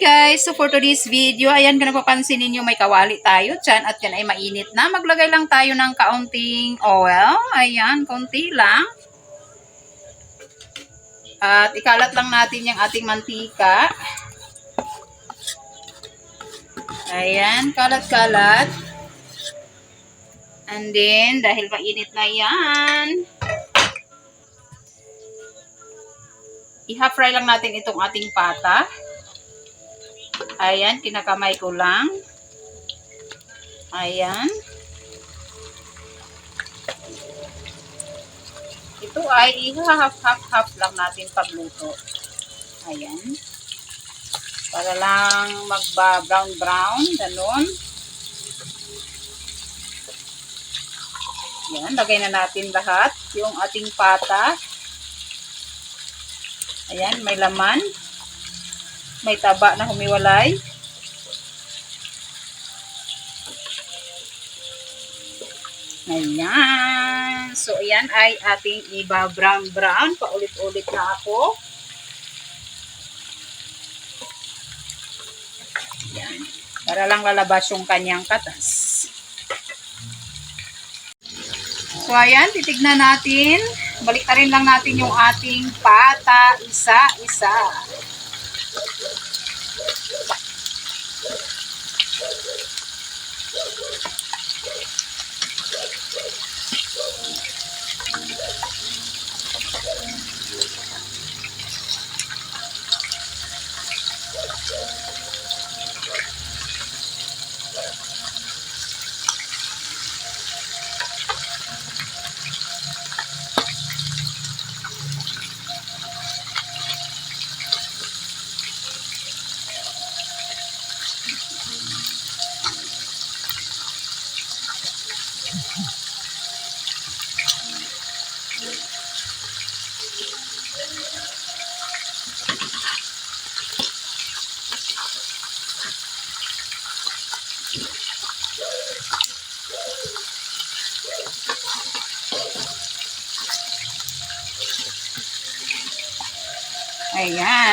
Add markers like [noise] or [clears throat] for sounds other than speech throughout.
Guys! So for today's video, ayan kung napapansin ninyo may kawali tayo dyan at yan ay mainit na. Maglagay lang tayo ng kaunting oil. Ayan, konti lang. At ikalat lang natin yung ating mantika. Ayan, kalat-kalat. And then, dahil mainit na yan, i-half fry lang natin itong ating pata. Ayan, kinakamay ko lang. Ayan. Ito ay iha-half-half-half lang natin pagluto. Ayan. Para lang magba-brown-brown, ganun. Ayan, lagay na natin lahat. Yung ating pata. Ayan, may laman. May taba na humiwalay. Ayan. So, ayan ay ating iba brown brown. Paulit-ulit na ako. Ayan. Para lang lalabas yung kanyang katas. So, ayan. Titignan natin. Balik rin lang natin yung ating pata isa-isa.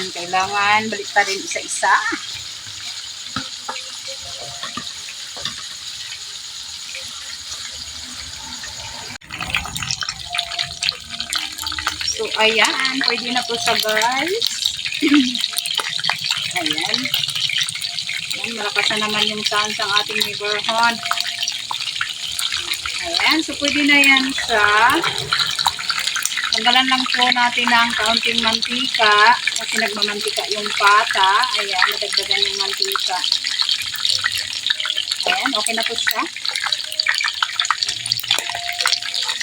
Ayan, kailangan balik pa rin isa-isa. So, ayan, pwede na po siya guys. [clears throat] ayan. Ayan, malakas na naman yung sound ng ating neighborhood. Ayan, so pwede na yan siya. Tanggalan lang po natin ng kaunting mantika kasi nagmamantika yung pata. Ayan, nadagdagan yung mantika. Ayan, okay na po siya.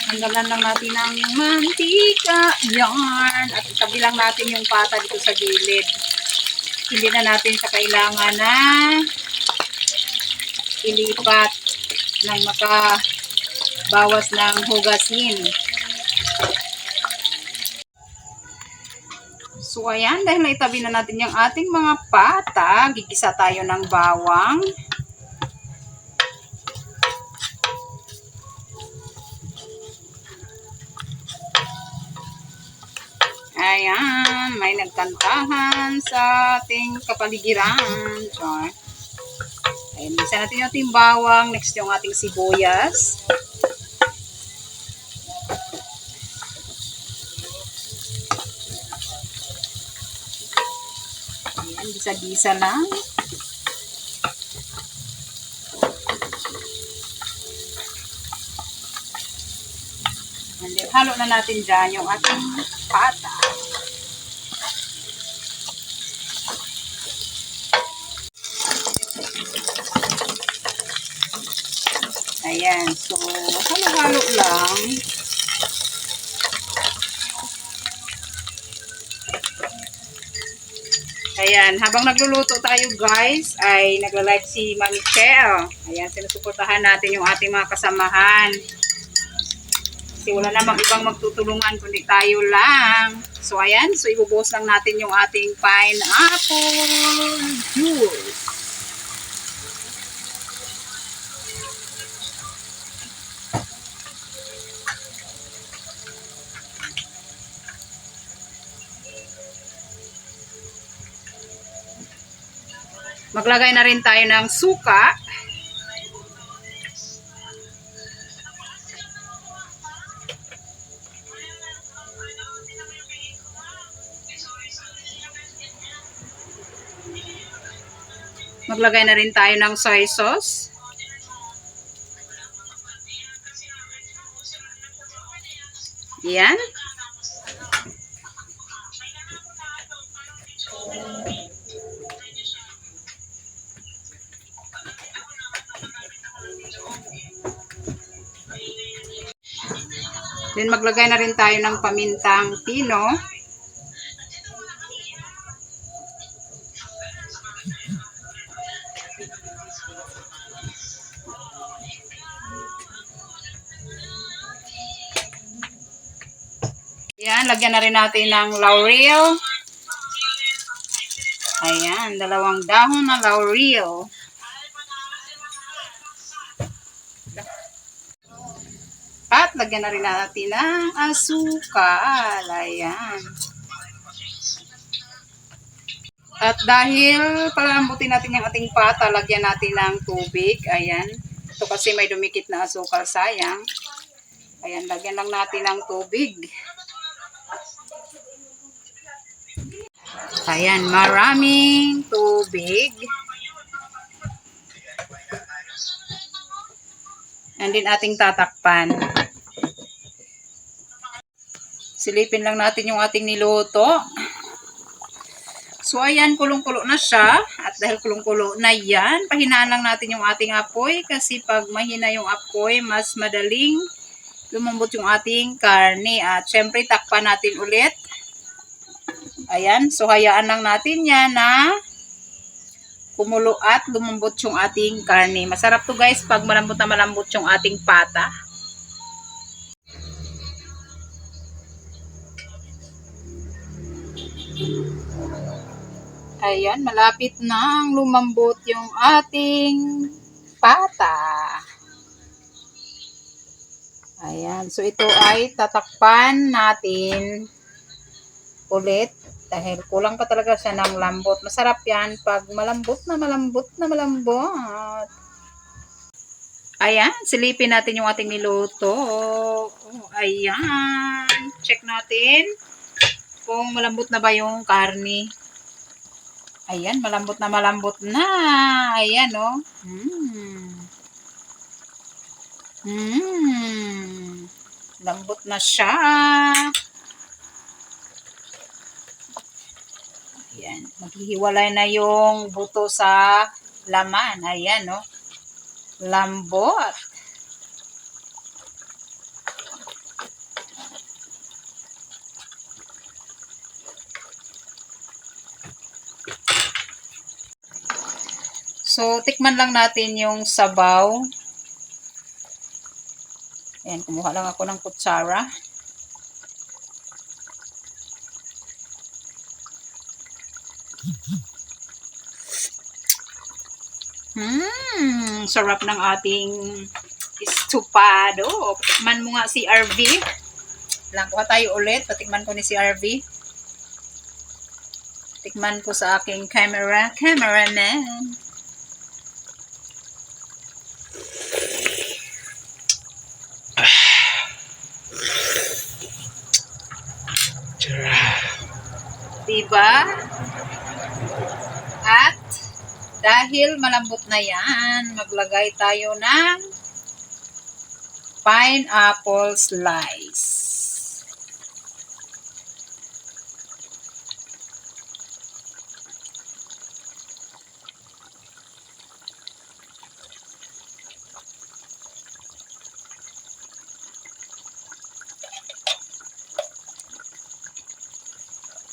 Tanggalan lang natin ng mantika. Yan. At itabi lang natin yung pata dito sa gilid. Hindi na natin sa kailangan na ilipat ng makabawas ng hugasin. So, ayan, dahil naitabi na natin yung ating mga pata, gigisa tayo ng bawang. Ayan, may nagkantahan sa ating kapaligiran. Char. Ayan, isa natin yung ating bawang. Next yung ating sibuyas. Gisa-gisa lang. Halo na natin dyan yung ating pata. Ayan, so, halo-halo lang. Ayan, habang nagluluto tayo guys, ay nagla-live si Mami Michelle. Ayan, sinusuportahan natin yung ating mga kasamahan. Kasi wala namang ibang magtutulungan kundi tayo lang. So ayan, so ibubuhos lang natin yung ating pineapple juice. Maglagay na rin tayo ng suka. Maglagay na rin tayo ng soy sauce. Yan. Then maglagay na rin tayo ng pamintang pino. Yan, lagyan na rin natin ng laurel. Ayan, dalawang dahon na laurel. Lagyan na rin natin ng asukal. Ayan. At dahil palambutin natin yung ating pata, lagyan natin ng tubig. Ayan. Ito kasi may dumikit na asukal, sayang. Ayan, lagyan lang natin ng tubig. Ayan, maraming tubig. And din ating tatakpan. Silipin lang natin yung ating niluto. So, ayan, kulong-kulo na siya. At dahil kulong-kulo na yan, pahinaan lang natin yung ating apoy. Kasi pag mahina yung apoy, mas madaling lumambot yung ating karne. At syempre, takpan natin ulit. Ayan, so hayaan lang natin yan na kumulo at lumambot yung ating karne. Masarap to guys pag malambot na malambot yung ating pata. Ayan, malapit nang lumambot yung ating pata. Ayan, so ito ay tatakpan natin ulit dahil kulang pa talaga siya ng lambot. Masarap yan pag malambot na malambot na malambot. Ayan, silipin natin yung ating niluto. Ayan. Check natin kung malambot na ba yung karni. Ayan, malambot na malambot na. Ayan, oh. Hmm. Hmm. Lambot na siya. Ayan, maghihiwalay na yung buto sa laman. Ayan, no? Lambot. So, tikman lang natin yung sabaw. Ayan, kumuha lang ako ng kutsara. Hmm, sarap ng ating estupado. Tikman mo nga si RV. Lang kuha tayo ulit. Patikman ko ni si RV. Tikman ko sa aking camera. Cameraman. Diba? At dahil malambot na yan, maglagay tayo ng pineapple slice.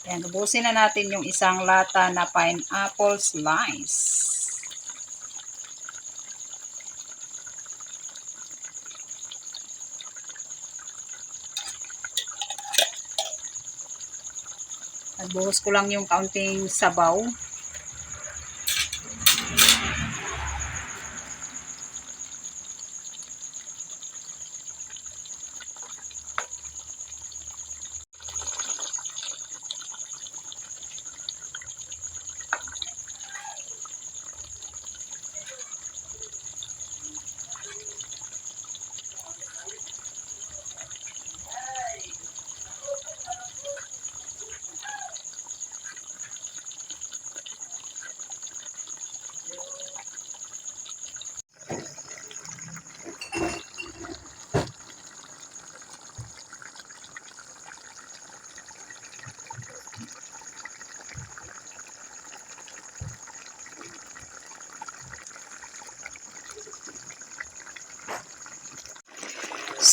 Yan, ubusin na natin yung isang lata na pineapple slice. Nagbuhos ko lang yung kaunting sabaw.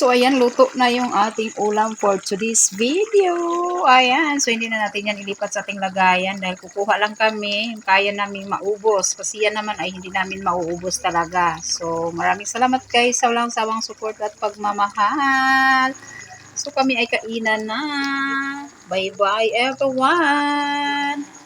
So, ayan, luto na yung ating ulam for today's video. Ayan, so hindi na natin yan ilipat sa ating lagayan dahil kukuha lang kami. Kaya namin maubos kasi yan naman ay hindi namin mauubos talaga. So, maraming salamat guys sa walang sawang support at pagmamahal. So, kami ay kainan na. Bye-bye everyone!